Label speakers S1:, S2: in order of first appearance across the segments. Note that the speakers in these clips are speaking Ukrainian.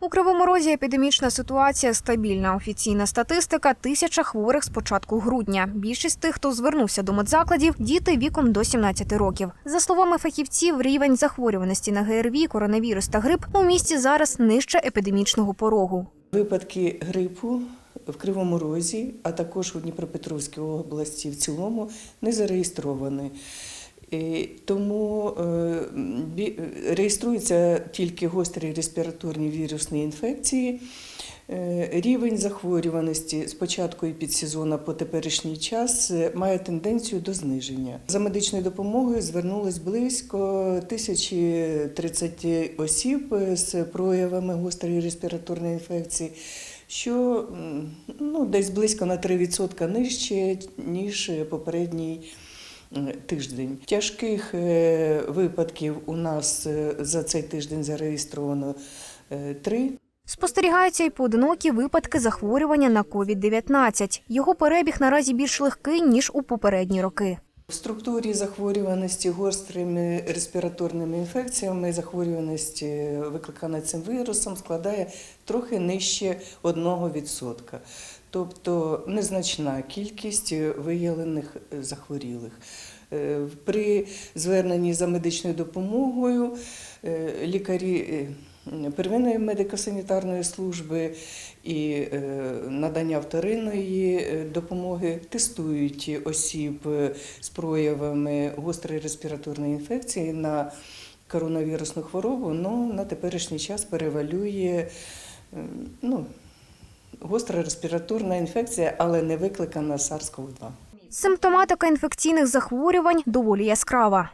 S1: У Кривому Розі епідемічна ситуація стабільна. Офіційна статистика тисяча хворих з початку грудня. Більшість тих, хто звернувся до медзакладів, діти віком до 17 років. За словами фахівців, рівень захворюваності на ГРВІ, коронавірус та грип у місті зараз нижче епідемічного порогу.
S2: Випадки грипу в Кривому Розі, а також у Дніпропетровській області в цілому не зареєстровані. І Тому е, реєструються тільки гострі респіраторні вірусні інфекції. Е, Рівень захворюваності з початку підсезону по теперішній час е, має тенденцію до зниження. За медичною допомогою звернулось близько 1030 осіб з проявами гострої респіраторної інфекції, що ну, десь близько на 3% нижче, ніж попередній тиждень. Тяжких е, випадків у нас е, за цей тиждень зареєстровано е, три.
S1: Спостерігаються й поодинокі випадки захворювання на COVID-19. Його перебіг наразі більш легкий ніж у попередні роки.
S2: В структурі захворюваності гострими респіраторними інфекціями захворюваність е, викликана цим вірусом складає трохи нижче 1%. Тобто незначна кількість виявлених е, захворілих. Е, При зверненні за медичною допомогою е, лікарі первинної медико-санітарної служби і е, надання вторинної е, допомоги тестують осіб е, з проявами гострої респіраторної інфекції на коронавірусну хворобу. Ну, на теперішній час перевалює ну, гостра респіраторна інфекція, але не викликана SARS-CoV-2.
S1: Симптоматика інфекційних захворювань доволі яскрава.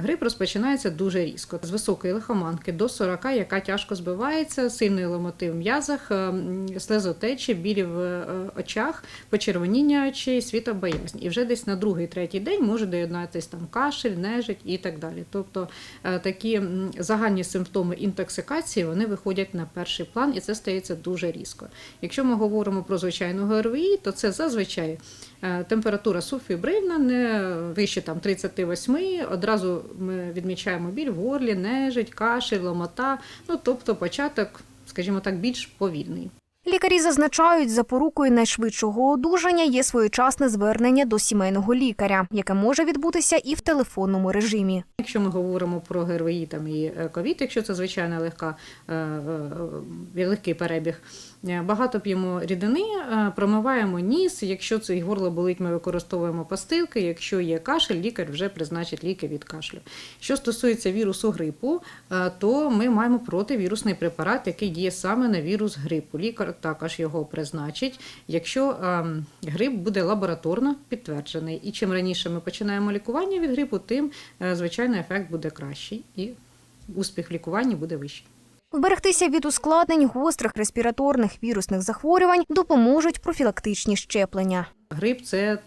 S3: Грип розпочинається дуже різко, з високої лихоманки до 40, яка тяжко збивається, сильний ломотив в м'язах, ем, слезотечі, білі в е, очах, почервоніння очей, світобоязнь. І вже десь на другий, третій день може доєднатися там кашель, нежить і так далі. Тобто е, такі загальні симптоми інтоксикації вони виходять на перший план, і це стається дуже різко. Якщо ми говоримо про звичайну ГРВІ, то це зазвичай е, температура субфібрильна, не вище там 38, одразу ми відмічаємо біль в горлі, нежить, кашель, ломота. Ну тобто початок, скажімо так, більш повільний.
S1: Лікарі зазначають, запорукою найшвидшого одужання є своєчасне звернення до сімейного лікаря, яке може відбутися і в телефонному режимі.
S3: Якщо ми говоримо про ГРВІ там і е, ковід, якщо це звичайна легка е, е, легкий перебіг, багато п'ємо рідини, промиваємо ніс. Якщо це і горло болить, ми використовуємо пастилки. Якщо є кашель, лікар вже призначить ліки від кашлю. Що стосується вірусу грипу, то ми маємо противірусний препарат, який діє саме на вірус грипу. Лікар також його призначить, якщо ем, грип буде лабораторно підтверджений. І чим раніше ми починаємо лікування від грипу, тим е, звичайно ефект буде кращий і успіх в лікуванні буде вищий.
S1: Вберегтися від ускладнень гострих респіраторних вірусних захворювань допоможуть профілактичні щеплення.
S3: Грип це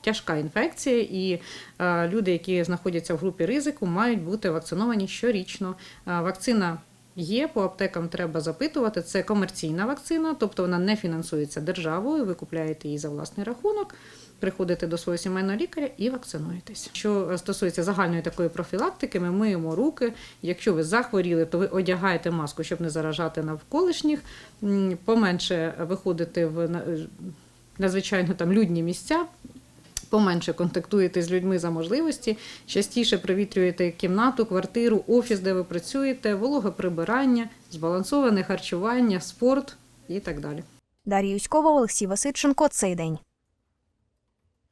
S3: тяжка інфекція, і е, люди, які знаходяться в групі ризику, мають бути вакциновані щорічно. Е, вакцина є, по аптекам треба запитувати. Це комерційна вакцина, тобто вона не фінансується державою. Ви купляєте її за власний рахунок. Приходите до свого сімейного лікаря і вакцинуєтесь. Що стосується загальної такої профілактики, ми миємо руки. Якщо ви захворіли, то ви одягаєте маску, щоб не заражати навколишніх. Поменше виходити в надзвичайно там людні місця. Поменше контактуєте з людьми за можливості, частіше провітрюєте кімнату, квартиру, офіс, де ви працюєте, вологе прибирання, збалансоване харчування, спорт і так далі.
S1: Дар'я Юськова, Олексій Васильченко. Цей день.